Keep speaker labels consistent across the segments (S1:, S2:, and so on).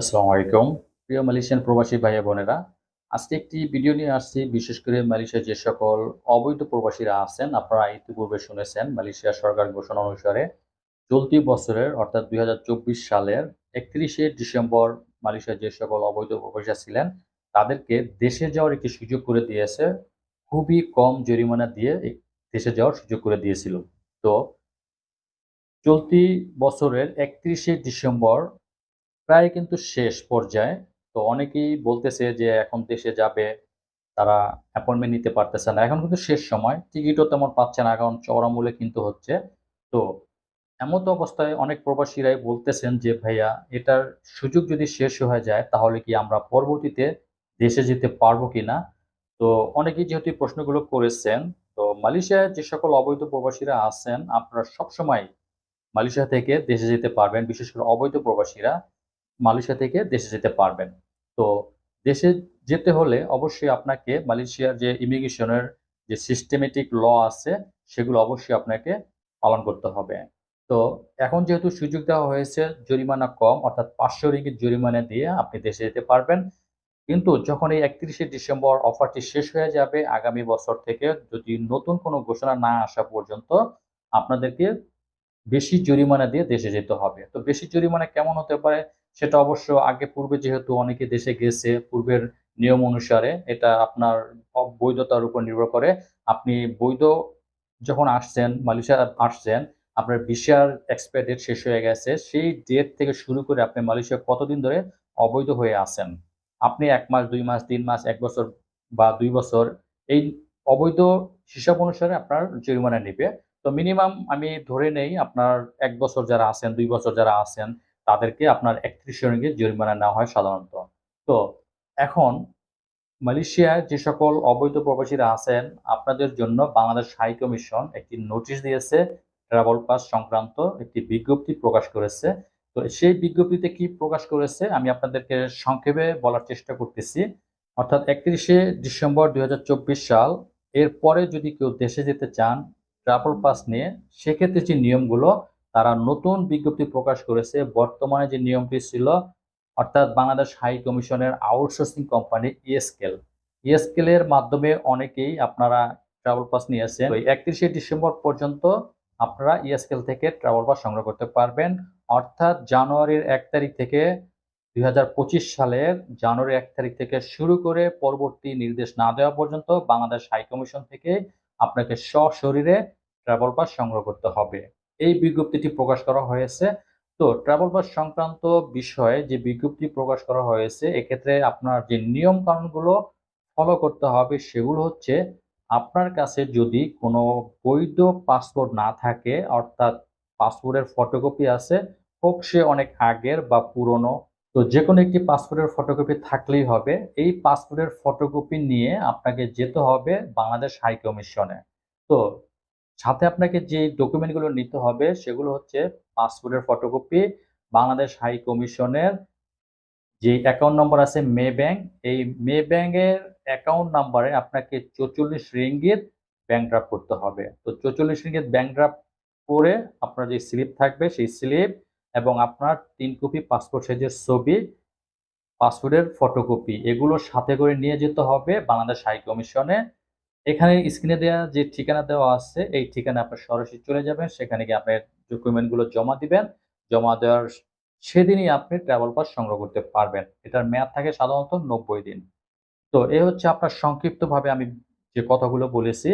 S1: আসসালামু আলাইকুম। প্রিয় মালয়েশিয়ান প্রবাসী ভাইয়া বোনেরা, আজকে একটি ভিডিও নিয়ে আসছি। বিশেষ করে মালয়েশিয়ার যে সকল অবৈধ প্রবাসীরা আছেন, আপনারা ইতিপূর্বে শুনেছেন, মালয়েশিয়া সরকার ঘোষণা অনুসারে চলতি বছরের, অর্থাৎ দুই হাজার চব্বিশ সালের একত্রিশে ডিসেম্বর মালয়েশিয়ার যে সকল অবৈধ প্রবাসীরা ছিলেন, তাদেরকে দেশে যাওয়ার একটি সুযোগ করে দিয়েছে। খুবই কম জরিমানা দিয়ে দেশে যাওয়ার সুযোগ করে দিয়েছিল। তো চলতি বছরের একত্রিশে ডিসেম্বর প্রায় কিন্তু শেষ পর্যায়ে। তো অনেকেই বলতেছে যে এখন দেশে যাবে, তারা অ্যাপয়েন্টমেন্ট নিতে পারতেছে না। এখন কিন্তু শেষ সময়, টিকিটও তেমন পাচ্ছে না এখন চওড়া মূল্যে কিন্তু হচ্ছে। তো এমন তো অবস্থায় অনেক প্রবাসীরাই বলতেছেন যে, ভাইয়া, এটার সুযোগ যদি শেষ হয়ে যায়, তাহলে কি আমরা পরবর্তীতে দেশে যেতে পারব কিনা? তো অনেকেই যেহেতু প্রশ্নগুলো করেছেন, তো মালয়েশিয়ায় যে সকল অবৈধ প্রবাসীরা আছেন, আপনারা সবসময় মালয়েশিয়া থেকে দেশে যেতে পারবেন। বিশেষ করে অবৈধ প্রবাসীরা। মালয়েশিয়া থেকে দেশে যেতে পারবেন। তো দেশে যেতে হলে অবশ্যই আপনাকে মালয়েশিয়ার যে ইমিগ্রেশনের যে সিস্টেমেটিক ল আছে, সেগুলো অবশ্যই আপনাকে পালন করতে হবে। তো এখন যেহেতু সুযোগ দেওয়া হয়েছে জরিমানা কম, অর্থাৎ পাঁচশো রিঙ্গিত জরিমানা দিয়ে আপনি দেশে যেতে পারবেন। কিন্তু যখন এই একত্রিশে ডিসেম্বর অফারটি শেষ হয়ে যাবে, আগামী বছর থেকে যদি নতুন কোনো ঘোষণা না আসা পর্যন্ত আপনাদেরকে বেশি জরিমানা দিয়ে দেশে যেতে হবে। তো বেশি জরিমানা কেমন হতে পারে? সেটা অবশ্য আগে পূর্বে যেহেতু অনেকে দেশে গেছে, পূর্বের নিয়ম অনুসারে এটা আপনার বৈধতার উপর নির্ভর করে। আপনি বৈধ যখন আসছেন, মালয়েশিয়া আসছেন, আপনার ভিসার এক্সপায়ার ডেট শেষ হয়ে গেছে, সেই ডেট থেকে শুরু করে আপনি মালয়েশিয়া কতদিন ধরে অবৈধ হয়ে আছেন? আপনি এক মাস, দুই মাস, তিন মাস, এক বছর বা দুই বছর এই অবৈধ হিসাব অনুসারে আপনার জরিমানা নেবে। তো মিনিমাম আমি ধরে নেই, আপনার এক বছর যারা আছেন, দুই বছর যারা আছেন তাদেরকে আপনার একত্রিশ রিঙ্গিত জরিমানা নেওয়া হয় সাধারণত। তো এখন মালয়েশিয়ায় যে সকল অবৈধ প্রবাসীরা আছেন, আপনাদের জন্য বাংলাদেশ হাই কমিশন একটি নোটিশ দিয়েছে, ট্রাভেল পাস সংক্রান্ত একটি বিজ্ঞপ্তি প্রকাশ করেছে। তো সেই বিজ্ঞপ্তিতে কি প্রকাশ করেছে, আমি আপনাদেরকে সংক্ষেপে বলার চেষ্টা করতেছি। অর্থাৎ একত্রিশে ডিসেম্বর দুই হাজার চব্বিশ সাল, এরপরে যদি কেউ দেশে যেতে চান ট্রাভেল পাস নিয়ে, সেক্ষেত্রে যে নিয়মগুলো তারা নতুন বিজ্ঞপ্তি প্রকাশ করেছে। বর্তমানে যে নিয়মটি ছিল, অর্থাৎ বাংলাদেশ হাই কমিশনের আউটসোর্সিং কোম্পানি ইএসকেল ইএসকেলের মাধ্যমে অনেকেই আপনারা ট্রাভেল পাস নিয়েছেন তো একত্রিশে ডিসেম্বর পর্যন্ত আপনারা ইএসকেল থেকে ট্রাভেল পাস সংগ্রহ করতে পারবেন। অর্থাৎ জানুয়ারির এক তারিখ থেকে দুই হাজার পঁচিশ সালের জানুয়ারি এক তারিখ থেকে শুরু করে পরবর্তী নির্দেশ না দেওয়া পর্যন্ত বাংলাদেশ হাই কমিশন থেকে আপনাকে সশরীরে ট্রাভেল পাস সংগ্রহ করতে হবে। এই বিজ্ঞপ্তিটি প্রকাশ করা হয়েছে। তো ট্রাভেল বাস সংক্রান্ত বিষয়ে যে বিজ্ঞপ্তি প্রকাশ করা হয়েছে, এক্ষেত্রে আপনার যে নিয়ম কানুনগুলো ফলো করতে হবে সেগুলো হচ্ছে, আপনার কাছে যদি কোনো বৈধ পাসপোর্ট না থাকে, অর্থাৎ পাসপোর্টের ফটোকপি আছে, হোক সে অনেক আগের বা পুরনো, তো যে কোনো একটি পাসপোর্টের ফটোকপি থাকলেই হবে। এই পাসপোর্টের ফটোকপি নিয়ে আপনাকে যেতে হবে বাংলাদেশ হাই কমিশনে তো সাথে আপনাকে যে ডকুমেন্টগুলো নিতে হবে, সেগুলো হচ্ছে পাসপোর্টের ফটোকপি বাংলাদেশ হাই কমিশনের যে অ্যাকাউন্ট নম্বর আছে মে ব্যাংক এই মে ব্যাংকের অ্যাকাউন্ট নাম্বারে আপনাকে চৌচল্লিশ রিঙ্গিত ব্যাংক ড্রাফট করতে হবে। তো চৌচল্লিশ রিঙ্গিত ব্যাংক ড্রাফট করে আপনার যে স্লিপ থাকবে, সেই স্লিপ এবং আপনার তিন কপি পাসপোর্ট সাইজের ছবি পাসপোর্টের ফটোকপি এগুলো সাথে করে নিয়ে যেতে হবে বাংলাদেশ হাই কমিশনে এখানে স্ক্রিনে দেওয়া যে ঠিকানা দেওয়া আছে, এই ঠিকানা আপনার সরাসরি চলে যাবেন। সেখানে গিয়ে আপনার ডকুমেন্টগুলো জমা দিবেন। জমা দেওয়ার সেদিনই আপনি ট্রাভেল পাস সংগ্রহ করতে পারবেন। এটার মেয়াদ থাকে সাধারণত নব্বই দিন। তো এ হচ্ছে আপনার সংক্ষিপ্তভাবে আমি যে কথাগুলো বলেছি,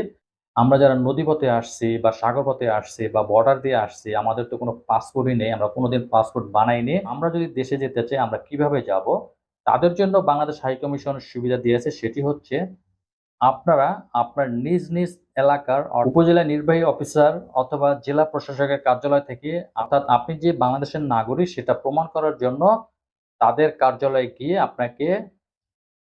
S1: আমরা যারা নদীপথে আসছি বা সাগরপথে আসছি বা বর্ডার দিয়ে আসছি, আমাদের তো কোনো পাসপোর্টই নেই, আমরা কোনোদিন পাসপোর্ট বানাইনি। আমরা যদি দেশে যেতে চাই, আমরা কীভাবে যাব? তাদের জন্য বাংলাদেশ হাই কমিশন সুবিধা দিয়েছে, সেটি হচ্ছে আপনারা আপনার নিজ নিজ এলাকার উপজেলা নির্বাহী অফিসার অথবা জেলা প্রশাসকের কার্যালয় থেকে, অর্থাৎ আপনি যে বাংলাদেশের নাগরিক সেটা প্রমাণ করার জন্য তাদের কার্যালয়ে গিয়ে আপনাকে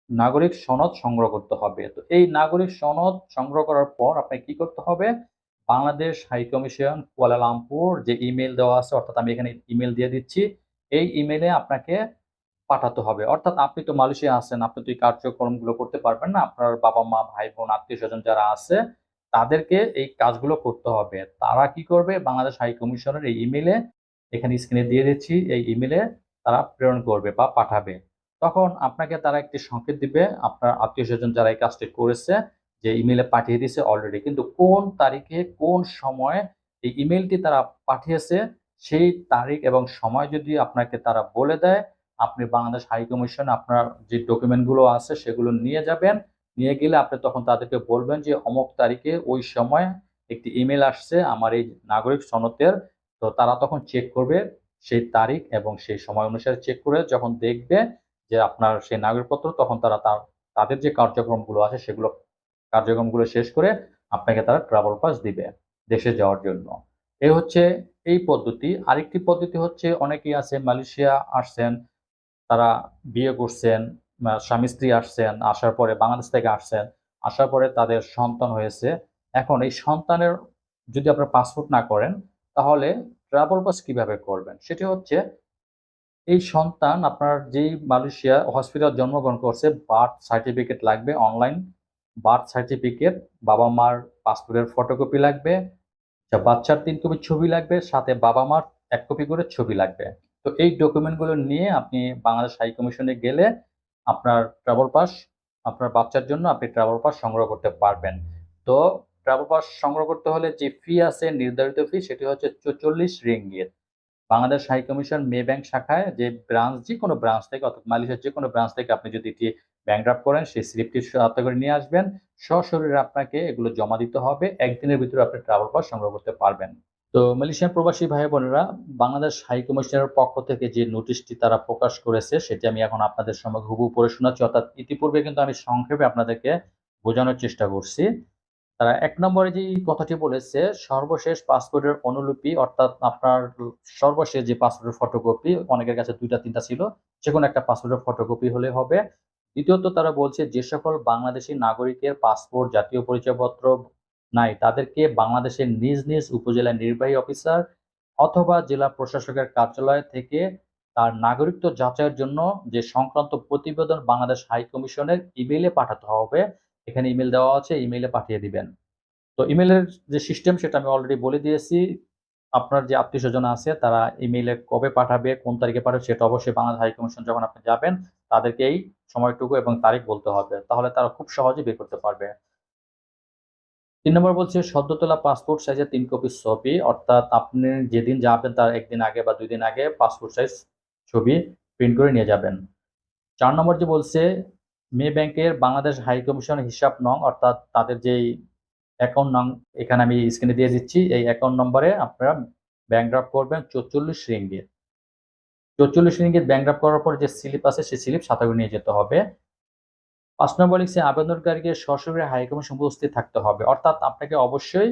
S1: নাগরিক সনদ সংগ্রহ করতে হবে। তো এই নাগরিক সনদ সংগ্রহ করার পর আপনাকে কি করতে হবে? Bangladesh high commission Kuala Lumpur যে ইমেল দেওয়া আছে, অর্থাৎ আমি এখানে ইমেল দিয়ে দিচ্ছি, এই ইমেলে আপনাকে পাঠাতে হবে। অর্থাৎ আপনি তো মালয়েশিয়া আছেন, আপনি তো এই কার্যক্রমগুলো করতে পারবেন না। আপনার বাবা মা, ভাই বোন, আত্মীয় স্বজন যারা আছে, তাদেরকে এই কাজগুলো করতে হবে। তারা কি করবে? বাংলাদেশ হাই কমিশনের এই ইমেলে এখানে স্ক্রিনে দিয়ে দিচ্ছি, এই ইমেলে তারা প্রেরণ করবে বা পাঠাবে। তখন আপনাকে তারা একটি সংকেত দিবে, আপনার আত্মীয় স্বজন যারা এই কাজটি করেছে, যে ইমেলে পাঠিয়ে দিয়েছে অলরেডি কিন্তু কোন তারিখে, কোন সময়ে এই ইমেলটি তারা পাঠিয়েছে, সেই তারিখ এবং সময় যদি আপনাকে তারা বলে দেয় আপনি বাংলাদেশ হাই কমিশন আপনার যে ডকুমেন্টগুলো আছে সেগুলো নিয়ে যাবেন। নিয়ে গেলে আপনি তখন তাদেরকে বলবেন যে, অমুক তারিখে ওই সময় একটি ইমেল আসছে আমার এই নাগরিক সনদের। তো তারা তখন চেক করবে সেই তারিখ এবং সেই সময় অনুসারে চেক করে যখন দেখবে যে আপনার সেই নাগরিকপত্র, তখন তারা তার, তাদের যে কার্যক্রমগুলো আছে সেগুলো, কার্যক্রমগুলো শেষ করে আপনাকে তারা ট্রাভেল পাস দিবে দেশে যাওয়ার জন্য। এই হচ্ছে এই পদ্ধতি। আরেকটি পদ্ধতি হচ্ছে অনেকেই আছে, মালয়েশিয়া আসছেন তারা বিয়ে করছেন স্বামী স্ত্রী আসছেন, আসার পরে বাংলাদেশ থেকে আসছেন, আসার পরে তাদের সন্তান হয়েছে। এখন এই সন্তানের যদি আপনার পাসপোর্ট না করেন, তাহলে ট্রাভেল পাস কীভাবে করবেন? সেটি হচ্ছে, এই সন্তান আপনার যেই মালয়েশিয়া হসপিটাল জন্মগ্রহণ করছে বার্থ সার্টিফিকেট লাগবে অনলাইন বার্থ সার্টিফিকেট বাবা মার পাসপোর্টের ফটোকপি লাগবে বাচ্চার তিন কপি ছবি লাগবে, সাথে বাবা মার এক কপি করে ছবি লাগবে। তো এই ডকুমেন্টগুলো নিয়ে আপনি বাংলাদেশ হাই কমিশনে গেলে আপনার ট্রাভেল পাস আপনার বাচ্চার জন্য আপনি ট্রাভেল পাস সংগ্রহ করতে পারবেন। তো ট্রাভেল পাস সংগ্রহ করতে হলে যে ফি আছে, নির্ধারিত ফি সেটি হচ্ছে চল্লিশ ringgit. Bangladesh high commission Maybank শাখায় যে ব্রাঞ্চ যে কোনো ব্রাঞ্চ থেকে, অর্থাৎ মালয়েশিয়ার যে কোনো ব্রাঞ্চ থেকে আপনি যদি ব্যাংক ড্রাফট করেন, সেই স্লিপটি সাথে করে নিয়ে আসবেন। সশরীরে আপনাকে এগুলো জমা দিতে হবে। একদিনের ভিতরে আপনি ট্রাভেল পাস সংগ্রহ করতে পারবেন। তো মালয়েশিয়ান প্রবাসী ভাই বোনেরা বাংলাদেশ হাই কমিশনের পক্ষ থেকে যে নোটিশটি তারা প্রকাশ করেছে, সেটি আমি এখন আপনাদের সঙ্গে হুবু পড়ে শোনাচ্ছি। অর্থাৎ ইতিপূর্বে কিন্তু আমি সংক্ষেপে আপনাদেরকে বোঝানোর চেষ্টা করছি। তারা এক নম্বরে যে কথাটি বলেছে, সর্বশেষ পাসপোর্টের অনুলিপি, অর্থাৎ আপনার সর্বশেষ যে পাসপোর্টের ফটোকপি, অনেকের কাছে দুইটা, তিনটা ছিল যে কোনো একটা পাসপোর্টের ফটোকপি হলে হবে। দ্বিতীয়ত তারা বলছে, যে সকল বাংলাদেশি নাগরিকের পাসপোর্ট, জাতীয় পরিচয়পত্র নাই। তাদেরকে বাংলাদেশের নিজ নিজ উপজেলা নির্বাহী অফিসার অথবা জেলা প্রশাসকের কার্যালয় থেকে তার নাগরিকত্ব যাচাইয়ের জন্য যে সংক্রান্ত প্রতিবেদন বাংলাদেশ হাই কমিশনের ইমেইলে পাঠাতে হবে, এখানে ইমেল দেওয়া আছে, ইমেইলে পাঠিয়ে দিবেন। তো ইমেলের যে সিস্টেম সেটা আমি অলরেডি বলে দিয়েছি। আপনার যে আত্মীয় স্বজন আছে, তারা ইমেইলে কবে পাঠাবে, কোন তারিখে পাঠাবে, সেটা অবশ্যই বাংলাদেশ হাই কমিশন যখন আপনি যাবেন, তাদেরকে এই সময়টুকু এবং তারিখ বলতে হবে। তাহলে তারা খুব সহজে বের করতে পারবে। তিন নম্বর বলছে, সদ্যতলা পাসপোর্ট সাইজের তিন কপি ছবি। অর্থাৎ আপনি যেদিন যাবেন তার একদিন আগে বা দুই দিন আগে পাসপোর্ট সাইজ ছবি প্রিন্ট করে নিয়ে যাবেন। চার নম্বর যে বলছে, মে ব্যাংকের বাংলাদেশ হাই কমিশন হিসাব নং, অর্থাৎ তাদের যেই অ্যাকাউন্ট নং এখানে আমি স্ক্রিনে দিয়ে দিচ্ছি, এই অ্যাকাউন্ট নম্বরে আপনারা ব্যাংক ড্রাফট করবেন চৌচল্লিশ রিঙ্গিত চৌচল্লিশ রিঙ্গিত ব্যাংক ড্রাফট করার পর যে স্লিপ আছে, সেই স্লিপ সাথে নিয়ে যেতে হবে। পাঁচ নম্বর লিখছে, আবেদনকারীকে সরাসরি হাইকমিশন উপস্থিত থাকতে হবে। অর্থাৎ আপনাকে অবশ্যই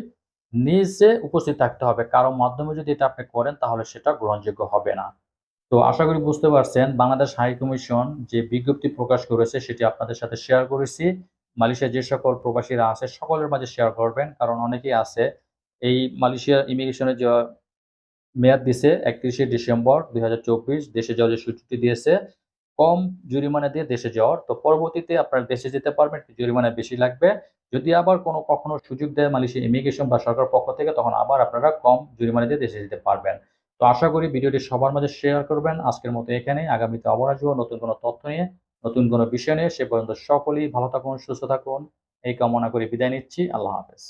S1: নিজে উপস্থিত থাকতে হবে। কারও মাধ্যমে যদি এটা আপনি করেন, তাহলে সেটা গ্রহণযোগ্য হবে না। তো আশা করি বুঝতে পারছেন, বাংলাদেশ হাই কমিশন যে বিজ্ঞপ্তি প্রকাশ করেছে, সেটি আপনাদের সাথে শেয়ার করেছি। মালয়েশিয়া যে সকল প্রবাসীরা আছে, সকলের মাঝে শেয়ার করবেন, কারণ অনেকেই আছে। এই মালয়েশিয়া ইমিগ্রেশনের যে মেয়াদ দিছে, একত্রিশে ডিসেম্বর দুই হাজার চব্বিশ, দেশে যাওয়ার যে সূচিটি দিয়েছে কম জরিমানা দিয়ে দেশে যাওয়ার, তো পরবর্তীতে আপনার দেশে যেতে পারবেন, জরিমানা বেশি লাগবে। যদি আবার কোনো কখনো সুযোগ দেয় মালয়েশিয়া ইমিগ্রেশন বা সরকার পক্ষ থেকে, তখন আবার আপনারা কম জরিমানা দিয়ে দেশে যেতে পারবেন। তো আশা করি ভিডিওটি সবার মাঝে শেয়ার করবেন। আজকের মতো এখানে আগামীতে আবার আসব নতুন কোনো তথ্য নিয়ে, নতুন কোনো বিষয় নিয়ে। সে পর্যন্ত সকলেই ভালো থাকুন, সুস্থ থাকুন। এই কামনা করে বিদায় নিচ্ছি। আল্লাহ হাফেজ।